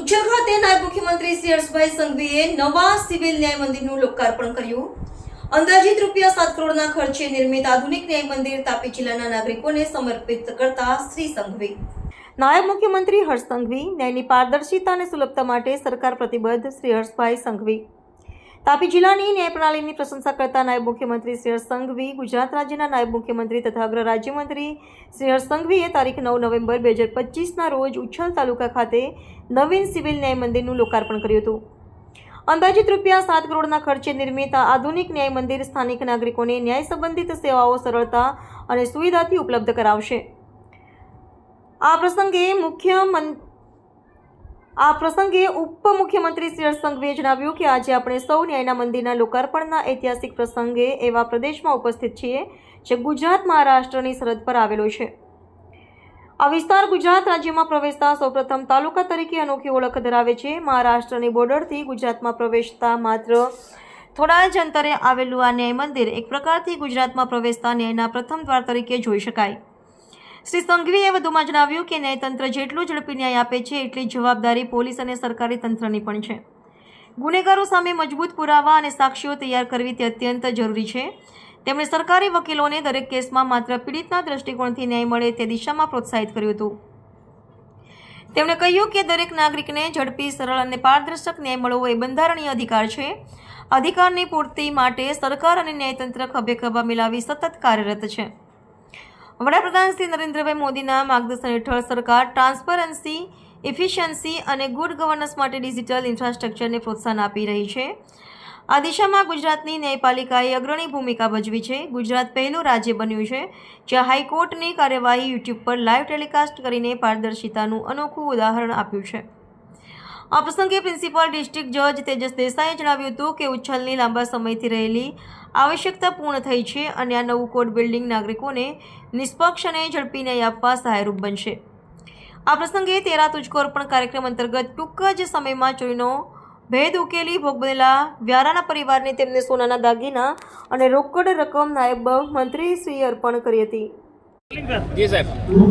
ઉચ્છલ ખાતે નાયબ મુખ્યમંત્રી શ્રી હર્ષભાઈ સંઘવીએ નવા સિવિલ ન્યાય મંદિરનું લોકાર્પણ કર્યું. અંદાજિત રૂપિયા સાત કરોડના ખર્ચે નિર્મિત આધુનિક ન્યાય મંદિર તાપી જિલ્લાના નાગરિકોને સમર્પિત કરતા શ્રી સંઘવી. નાયબ મુખ્યમંત્રી હર્ષ સંઘવી, ન્યાયની પારદર્શિતા અને સુલભતા માટે સરકાર પ્રતિબદ્ધ શ્રી હર્ષભાઈ સંઘવી. તાપી જિલ્લાની ન્યાય પ્રણાલીની પ્રશંસા કરતા નાયબ મુખ્યમંત્રી શ્રી હર્ષ સંઘવી ગુજરાત રાજ્યના નાયબ મુખ્યમંત્રી તથા અગ્ર રાજ્યમંત્રી શ્રી હર્ષ સંઘવીએ તારીખ નવ નવેમ્બર બે હજાર પચીસના રોજ ઉચ્છલ તાલુકા ખાતે નવીન સિવિલ ન્યાય મંદિરનું લોકાર્પણ કર્યું હતું. અંદાજિત રૂપિયા સાત કરોડના ખર્ચે નિર્મિત આધુનિક ન્યાય મંદિર સ્થાનિક નાગરિકોને ન્યાય સંબંધિત સેવાઓ સરળતા અને સુવિધાથી ઉપલબ્ધ કરાવશે. આ પ્રસંગે મુખ્ય મં- આ પ્રસંગે ઉપમુખ્યમંત્રી શ્રી હર્ષ સંઘવીએ જણાવ્યું કે આજે આપણે સૌ ન્યાયના મંદિરના લોકાર્પણના ઐતિહાસિક પ્રસંગે એવા પ્રદેશમાં ઉપસ્થિત છીએ જે ગુજરાત મહારાષ્ટ્રની સરહદ પર આવેલો છે. આ વિસ્તાર ગુજરાત રાજ્યમાં પ્રવેશતા સૌપ્રથમ તાલુકા તરીકે અનોખી ઓળખ ધરાવે છે. મહારાષ્ટ્રની બોર્ડરથી ગુજરાતમાં પ્રવેશતા માત્ર થોડા જ અંતરે આવેલું આ ન્યાય મંદિર એક પ્રકારથી ગુજરાતમાં પ્રવેશતા ન્યાયના પ્રથમ દ્વાર તરીકે જોઈ શકાય. શ્રી સંઘવીએ વધુમાં જણાવ્યું કે ન્યાયતંત્ર જેટલું ઝડપી ન્યાય આપે છે, એટલી જવાબદારી પોલીસ અને સરકારી તંત્રની પણ છે. ગુનેગારો સામે મજબૂત પુરાવા અને સાક્ષીઓ તૈયાર કરવી તે અત્યંત જરૂરી છે. તેમણે સરકારી વકીલોને દરેક કેસમાં માત્ર પીડિતના દ્રષ્ટિકોણથી ન્યાય મળે તે દિશામાં પ્રોત્સાહિત કર્યું હતું. તેમણે કહ્યું કે દરેક નાગરિકને ઝડપી, સરળ અને પારદર્શક ન્યાય મળવો એ બંધારણીય અધિકાર છે. અધિકારની પૂર્તિ માટે સરકાર અને ન્યાયતંત્ર ખભે ખભા મિલાવી સતત કાર્યરત છે. વડાપ્રધાન શ્રી નરેન્દ્રભાઈ મોદીના માર્ગદર્શન હેઠળ સરકાર ટ્રાન્સપરન્સી ઇફિશિયન્સી અને ગુડ ગવર્નન્સ માટે ડિજિટલ ઇન્ફ્રાસ્ટ્રક્ચરને પ્રોત્સાહન આપી રહી છે. આ દિશામાં ગુજરાતની ન્યાયપાલિકાએ અગ્રણી ભૂમિકા ભજવી છે. ગુજરાત પહેલું રાજ્ય બન્યું છે, જ્યાં હાઈકોર્ટની કાર્યવાહી યુટ્યુબ પર લાઈવ ટેલિકાસ્ટ કરીને પારદર્શિતાનું અનોખું ઉદાહરણ આપ્યું છે. આ પ્રસંગે પ્રિન્સિપલ ડિસ્ટ્રિક્ટ જજ તેજસ દેસાઈએ જણાવ્યું હતું કે ઉચ્છલની લાંબા સમયથી રહેલી આવશ્યકતા પૂર્ણ થઈ છે અને આ નવું કોર્ટ બિલ્ડિંગ નાગરિકોને નિષ્પક્ષ અને ઝડપી ન્યાય આપવા સહાયરૂપ બનશે. આ પ્રસંગે તેરા તુજકો કાર્યક્રમ અંતર્ગત ટૂંક જ સમયમાં ચોરીનો ભેદ ઉકેલી ભોગ બનેલા વ્યારાના પરિવારને તેમને સોનાના દાગીના અને રોકડ રકમ નાયબ મંત્રી શ્રી અર્પણ કરી હતી. જી સાહેબ.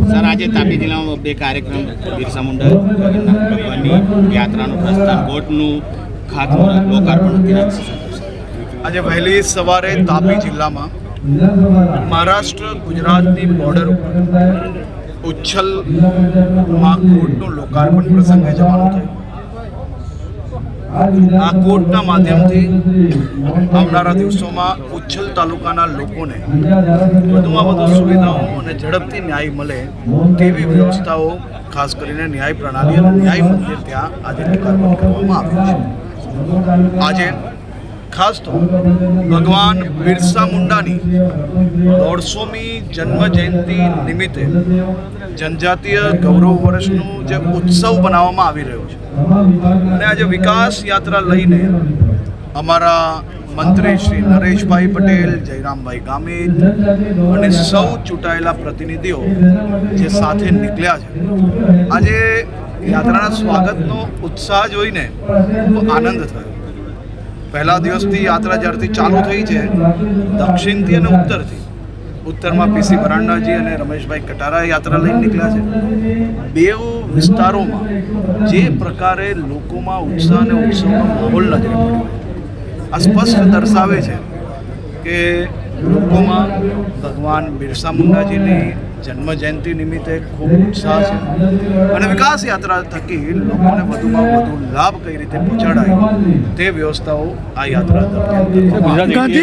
સર, આજે તાપી જિલ્લામાં બે કાર્યક્રમ બિરસા મુંડા ભગવાનની યાત્રાનું પ્રસ્થાન બોટનું ખાતમુહૂર્ત, લોકાર્પણ આજે વહેલી સવારે તાપી જિલ્લામાં મહારાષ્ટ્ર ગુજરાતની બોર્ડર ઉપર ઉચ્છલમાં કોર્ટનું લોકાર્પણ પ્રસંગે જવાનું થયું. આ કોર્ટના માધ્યમથી આવનારા દિવસોમાં ઉચ્છલ તાલુકાના લોકોને વધુમાં વધુ સુવિધાઓ અને ઝડપથી ન્યાય મળે તેવી વ્યવસ્થાઓ ખાસ કરીને ન્યાય પ્રણાલી અને ન્યાય મંદિર ત્યાં આજે લોકાર્પણ કરવામાં આવ્યું છે. આજે ખાસ તો ભગવાન બિરસા મુંડાની દોઢસોમી જન્મ જયંતિ નિમિત્તે જનજાતીય ગૌરવ વર્ષનું જે ઉત્સવ બનાવવામાં આવી રહ્યો છે. અને આજે વિકાસ યાત્રા લઈને અમારા મંત્રી શ્રી નરેશભાઈ પટેલ, જયરામભાઈ ગામિત અને સૌ ચૂંટાયેલા પ્રતિનિધિઓ જે સાથે નીકળ્યા છે. આજે યાત્રાના સ્વાગતનો ઉત્સાહ જોઈને આનંદ થયો. પહેલા દિવસથી યાત્રા જ્યારથી ચાલુ થઈ છે, દક્ષિણથી અને ઉત્તરથી. ઉત્તરમાં પીસી બરાંડાજી અને રમેશભાઈ કટારા યાત્રા લઈને નીકળ્યા છે. બે વિસ્તારોમાં જે પ્રકારે લોકોમાં ઉત્સાહ અને ઉત્સવનો માહોલ નજરે આ સ્પષ્ટ દર્શાવે છે કે લોકોમાં ભગવાન બિરસા મુંડાજીની જન્મ જયંતિ નિમિત્તે ખૂબ ઉત્સાહ છે અને વિકાસ યાત્રા થકી લોકોને વધુમાં વધુ લાભ કઈ રીતે પહોંચાડાય તે વ્યવસ્થાઓ આ યાત્રા દરમિયાન.